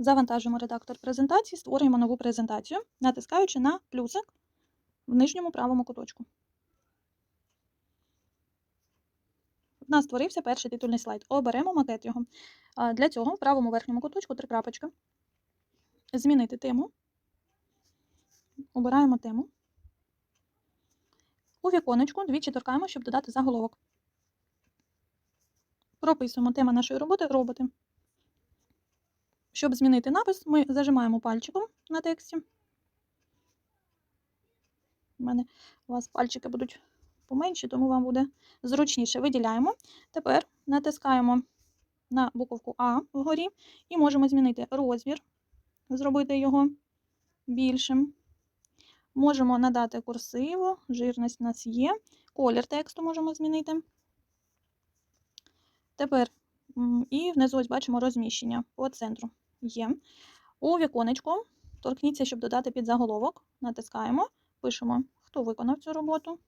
Завантажуємо редактор презентації, створюємо нову презентацію, натискаючи на плюсик в нижньому правому куточку. У нас створився перший титульний слайд. Оберемо макет його. Для цього в правому верхньому куточку три крапочки. Змінити тему. Обираємо тему. У віконечку двічі торкаємо, щоб додати заголовок. Прописуємо тема нашої роботи роботи. Щоб змінити напис, ми зажимаємо пальчиком на тексті. У мене у вас пальчики будуть поменші, тому вам буде зручніше. Виділяємо. Тепер натискаємо на буковку А вгорі і можемо змінити розмір, зробити його більшим. Можемо надати курсиву, жирність у нас є. Колір тексту можемо змінити. Тепер і внизу ось бачимо розміщення по центру. Є. У віконечку торкніться, щоб додати підзаголовок. Натискаємо, пишемо, хто виконав цю роботу.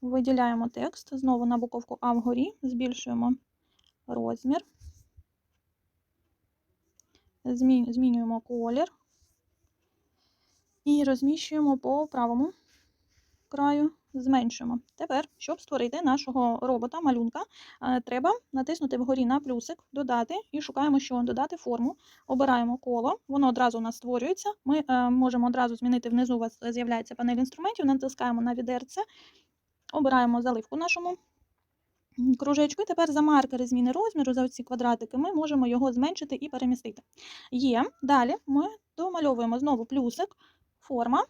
Виділяємо текст. Знову на буковку А вгорі, збільшуємо розмір. Змінюємо колір. І розміщуємо по правому краю, зменшуємо. Тепер, щоб створити нашого робота, малюнка, е, треба натиснути вгорі на плюсик, додати і шукаємо, що додати форму. Обираємо коло, воно одразу у нас створюється. Ми е, можемо одразу змінити внизу. У вас з'являється панель інструментів, натискаємо на відерце, обираємо заливку нашому кружечку. І тепер за маркери зміни розміру, за ці квадратики, ми можемо його зменшити і перемістити. Є. Далі ми домальовуємо знову плюсик, форма.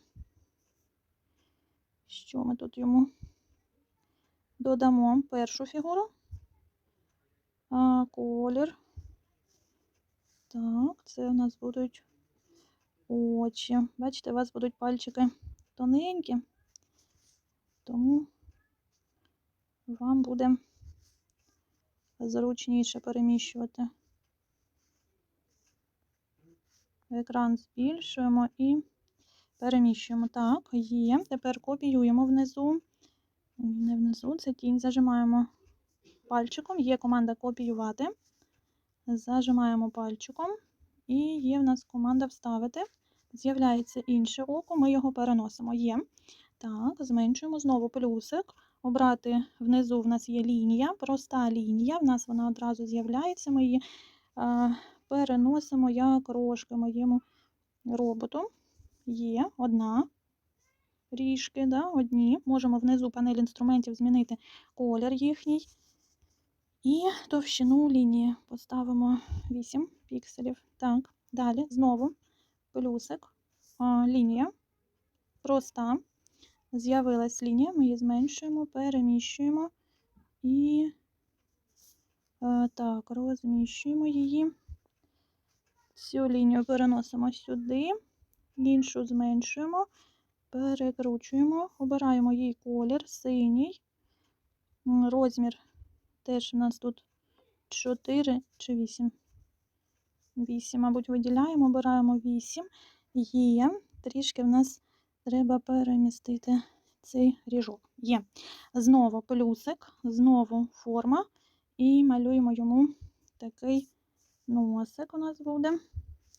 Що ми тут йому додамо першу фігуру. А, колір. Так, це у нас будуть очі. Бачите, у вас будуть пальчики тоненькі, тому вам буде зручніше переміщувати. Екран збільшуємо і переміщуємо. Так, є. Тепер копіюємо внизу. Не внизу, це тінь. Зажимаємо пальчиком. Є команда копіювати. Зажимаємо пальчиком. І є в нас команда вставити. З'являється інше око, ми його переносимо. Є. Так, зменшуємо знову плюсик. Обрати внизу в нас є лінія, проста лінія. В нас вона одразу з'являється. Ми її е, переносимо як рожки моєму роботу. Є одна ріжки, да, одні. Можемо внизу панель інструментів змінити колір їхній. І товщину лінії поставимо 8 пікселів. Так, далі знову плюсик, лінія проста. З'явилась лінія, ми її зменшуємо, переміщуємо і е, так, розміщуємо її. Цю лінію переносимо сюди, іншу зменшуємо, перекручуємо, обираємо їй колір синій. Розмір теж у нас тут 4 чи 8. 8, мабуть, виділяємо, обираємо 8. Є. Трішки в нас треба перемістити цей ріжок. Є. Знову плюсик, знову форма. І малюємо йому такий носик у нас буде.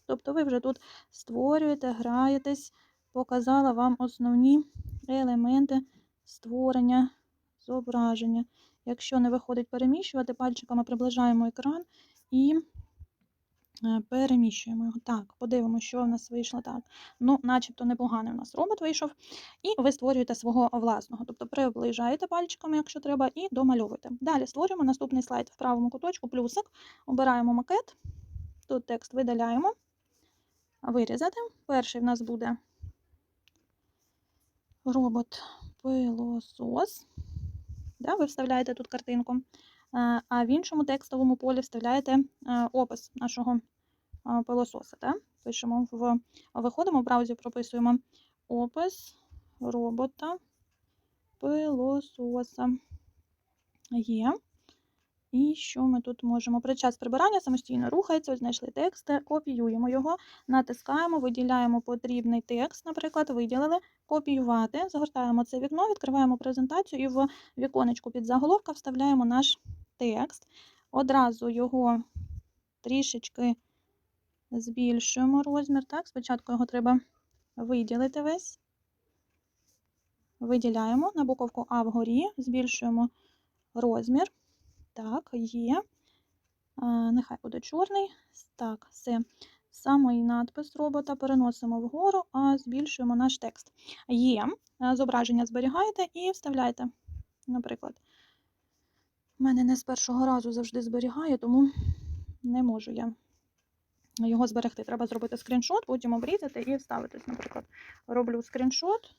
Тобто ви вже тут створюєте, граєтесь, показала вам основні елементи створення зображення. Якщо не виходить переміщувати, пальчиками приближаємо екран і е, переміщуємо його. Так, подивимося, що в нас вийшло так. Ну, начебто непоганий у нас робот вийшов. І ви створюєте свого власного. Тобто приближаєте пальчиками, якщо треба, і домальовуєте. Далі створюємо наступний слайд в правому куточку, плюсик. Обираємо макет. Тут текст видаляємо. Вирізати. Перший в нас буде робот-пилосос. Да, ви вставляєте тут картинку. Е, А в іншому текстовому полі вставляєте е, опис нашого е, пилососа. Да? Пишемо в виходимо в браузер, прописуємо опис робота пилососа. Є. І що ми тут можемо? При час прибирання самостійно рухається, ось знайшли текст, копіюємо його, натискаємо, виділяємо потрібний текст, наприклад, виділили, копіювати, загортаємо це вікно, відкриваємо презентацію і в віконечку під заголовка вставляємо наш текст. Одразу його трішечки Збільшуємо розмір. Так, спочатку його треба виділити весь. Виділяємо на буковку А вгорі, збільшуємо розмір. Так, є. Нехай буде чорний. Так, все. Самий надпис робота переносимо вгору, а збільшуємо наш текст. Є. Зображення зберігаєте і вставляєте. Наприклад, в мене не з першого разу завжди зберігає, тому не можу я його зберегти. Треба зробити скріншот, потім обрізати і вставити. Ось, Наприклад, роблю скріншот.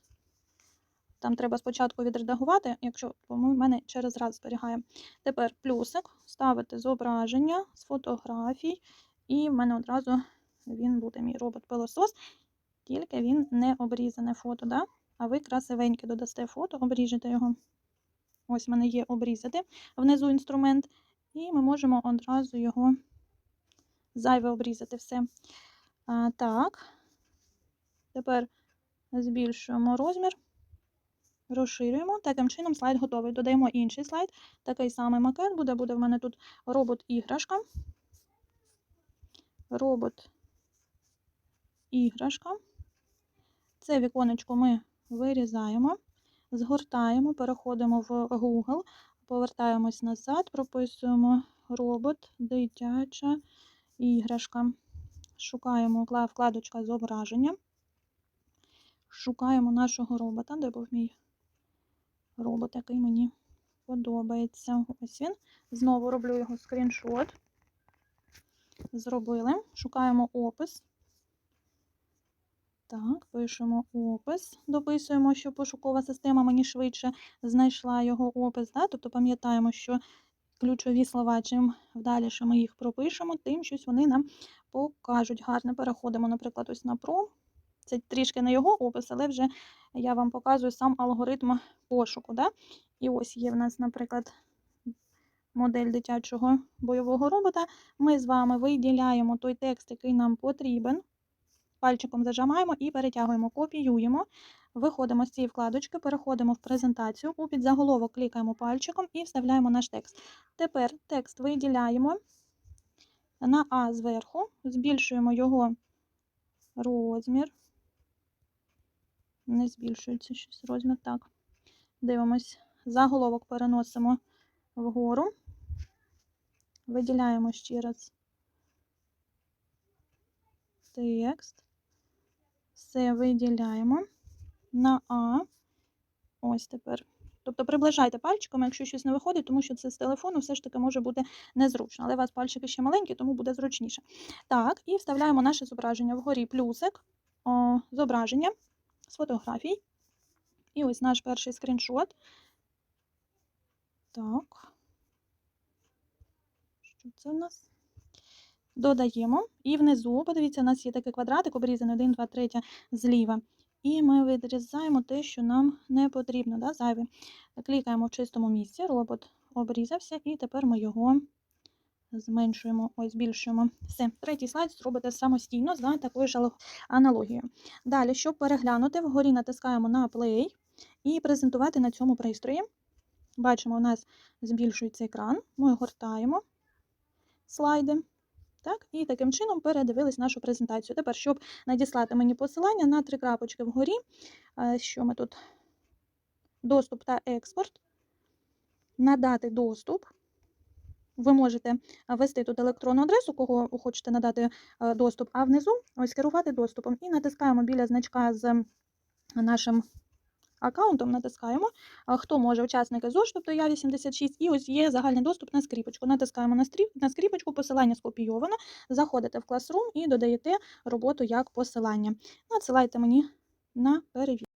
Там треба спочатку відредагувати, якщо в мене через раз зберігає. Тепер плюсик, ставити зображення з фотографій, і в мене одразу він буде мій робот-пилосос, тільки він не обрізане фото. Да? А ви красивеньке додасте фото, обріжете його. Ось в мене є обрізати внизу інструмент, і ми можемо одразу його зайве обрізати все. А, Так, тепер збільшуємо розмір. Розширюємо. Таким чином слайд готовий. Додаємо інший слайд. Такий самий макет буде. Буде в мене тут робот-іграшка. Робот-іграшка. Це віконечко ми вирізаємо, згортаємо, переходимо в Google, повертаємось назад, прописуємо робот, дитяча іграшка. Шукаємо вкладочка зображення. Шукаємо нашого робота, де був мій робот, який мені подобається. Ось він. Знову роблю його скріншот. Зробили. Шукаємо опис. Так, пишемо опис, дописуємо, що пошукова система мені швидше знайшла його опис. Да? Тобто пам'ятаємо, що ключові слова, чим вдаліше ми їх пропишемо, тим щось вони нам покажуть. Гарно переходимо, наприклад, ось на про. Це трішки не його опис, але вже я вам показую сам алгоритм пошуку. Да? І ось є в нас, наприклад, модель дитячого бойового робота. Ми з вами виділяємо той текст, який нам потрібен. Пальчиком зажимаємо і перетягуємо, копіюємо. Виходимо з цієї вкладочки, переходимо в презентацію, у підзаголовок клікаємо пальчиком і вставляємо наш текст. Тепер текст виділяємо на А зверху, збільшуємо його розмір. Не збільшується щось розмір. Так. Дивимось, заголовок переносимо вгору, виділяємо ще раз текст. Все виділяємо на А. Ось тепер. Тобто приближайте пальчиком, якщо щось не виходить, тому що це з телефону все ж таки може бути незручно. Але у вас пальчики ще маленькі, тому буде зручніше. Так, і вставляємо наше зображення вгорі плюсик, о, зображення з фотографій. І ось наш перший скріншот. Так. Що це в нас? Додаємо. І внизу, подивіться, у нас є такий квадратик, обрізаний 1, 2, 3 зліва. І ми відрізаємо те, що нам не потрібно, да, зайве. Клікаємо в чистому місці, робот обрізався, і тепер ми його зменшуємо, ось збільшуємо. Все, третій слайд зробите самостійно за такою ж аналогією. Далі, щоб переглянути, вгорі натискаємо на play і презентувати на цьому пристрої. Бачимо, у нас збільшується екран, ми гортаємо слайди. Так, І таким чином передивились нашу презентацію. Тепер, щоб надіслати мені посилання на три крапочки вгорі, що ми тут доступ та експорт, надати доступ. Ви можете ввести тут електронну адресу, кого хочете надати доступ, а внизу ось керувати доступом. І натискаємо біля значка з нашим аккаунтом, натискаємо, хто може учасники ЗОЖ, тобто я 86, і ось є загальний доступ на скріпочку. Натискаємо на, стріп, на скріпочку, посилання скопійовано, заходите в Classroom і додаєте роботу як посилання. Надсилайте мені на перевірку.